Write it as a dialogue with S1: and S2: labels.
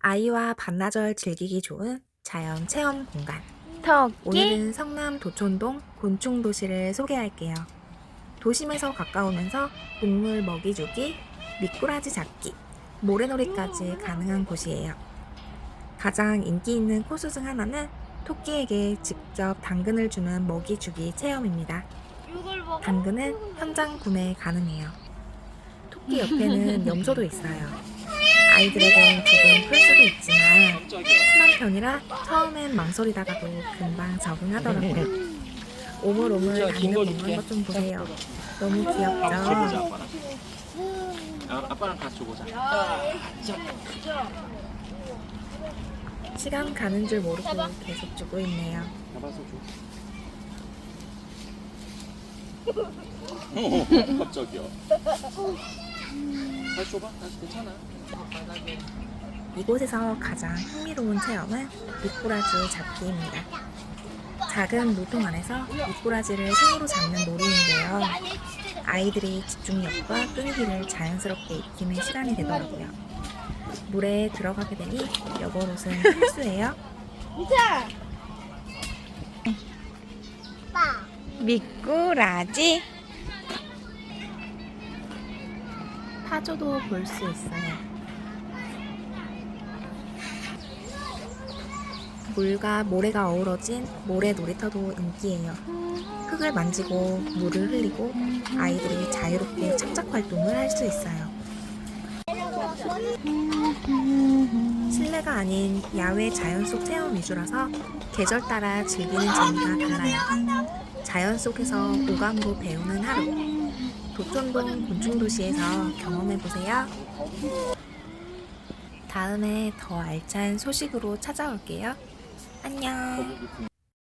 S1: 아이와 반나절 즐기기 좋은 자연 체험 공간.
S2: 토끼
S1: 오늘은 성남 도촌동 곤충 도시를 소개할게요. 도심에서 가까우면서 동물 먹이 주기, 미꾸라지 잡기, 모래놀이까지 가능한 곳이에요. 가장 인기 있는 코스 중 하나는 토끼에게 직접 당근을 주는 먹이 주기 체험입니다. 당근은 현장 구매 가능해요. 토끼 옆에는 염소도 있어요. 아이들에겐 조금 클 수도 있지만 순한 편이라 처음엔 망설이다가도 금방 적응하더라고요. 오물오물
S3: 저
S1: 당근
S3: 긴거
S1: 먹는. 것 좀 보세요. 너무 귀엽죠?
S3: 아빠랑. 아, 아빠랑 같이 보자.
S1: 시간 가는 줄 모르고 계속 주고 있네요.
S3: 잡아서 줘. 어, 갑자기야. 다시 줘봐. 다시 괜찮아.
S1: 이곳에서 가장 흥미로운 체험은 미꾸라지 잡기입니다. 작은 물통 안에서 미꾸라지를 손으로 잡는 놀이인데요. 아이들이 집중력과 끈기를 자연스럽게 익히는 시간이 되더라고요. 물에 들어가게 되니 여벌옷은 필수예요. 미꾸라지 파조도 볼 수 있어요. 물과 모래가 어우러진 모래 놀이터도 인기예요. 흙을 만지고 물을 흘리고 아이들이 자유롭게 착착 활동을 할 수 있어요. 실내가 아닌 야외 자연 속 체험 위주라서 계절 따라 즐기는 재미가 달라요. 자연 속에서 오감으로 배우는 하루. 도촌동 곤충도시에서 경험해보세요. 다음에 더 알찬 소식으로 찾아올게요. 안녕.